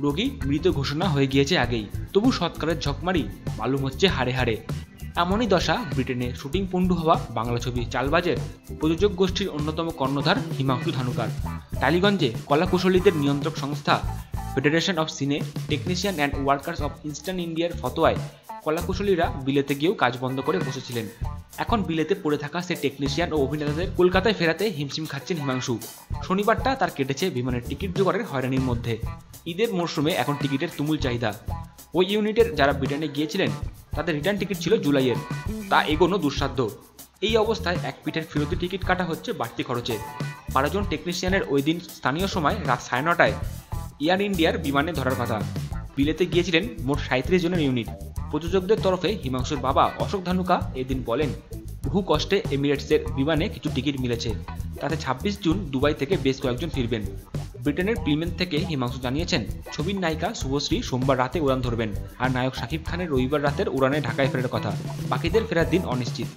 রোগী মৃত ঘোষণা হয়ে গিয়েছে আগেই। তবু সৎকারের ঝকমারি মালুম হচ্ছে হাড়ে হাড়ে। এমনই দশা ব্রিটেনে শুটিং পণ্ডু হওয়া বাংলা ছবি চালবাজের প্রযোজক গোষ্ঠীর অন্যতম কর্ণধার হিমাংশু ধানুকার। টালিগঞ্জে কলাকুশলীদের নিয়ন্ত্রক সংস্থা federation of cine technician and workers of eastern ইন্ডিয়ার ফতোয়ায় কলাকুশলীরা বিলেতে গিয়েও কাজ বন্ধ করে বসেছিলেন। এখন বিলেতে পড়ে থাকা সে টেকনিশিয়ান ও অভিনেতাদের কলকাতায় ফেরাতে হিমশিম খাচ্ছেন হিমাংশু। শনিবারটা তার কেটেছে বিমানের টিকিট জোগাড়ের হয়রানির মধ্যে। ঈদের মরশুমে এখন টিকিটের তুমুল চাহিদা। ওই ইউনিটের যারা ব্রিটেনে গিয়েছিলেন, তাদের রিটার্ন টিকিট ছিল জুলাইয়ের। তা এগোনো দুঃসাধ্য। এই অবস্থায় এক পিঠের ফেরতি টিকিট কাটা হচ্ছে বাড়তি খরচে। বারোজন টেকনিশিয়ানের ওই দিন স্থানীয় সময় রাত সাড়ে নটায় এয়ার ইন্ডিয়ার বিমানে ধরার কথা। বিলেতে গিয়েছিলেন মোট সাঁত্রিশ জনের ইউনিট। প্রযোজকদের তরফে হিমাংশুর বাবা অশোক ধানুকা এদিন বলেন, বহু কষ্টে এমিরেটসের বিমানে কিছু টিকিট মিলেছে। তাতে ছাব্বিশ জুন দুবাই থেকে বেশ কয়েকজন ফিরবেন। ব্রিটেনের প্লিমেন্ট থেকে হিমাংশু জানিয়েছেন, ছবির নায়িকা শুভশ্রী সোমবার রাতে উড়ান ধরবেন, আর নায়ক শাকিব খানের রবিবার রাতের উড়ানে ঢাকায় ফেরার কথা বাকিদের ফেরার দিন অনিশ্চিত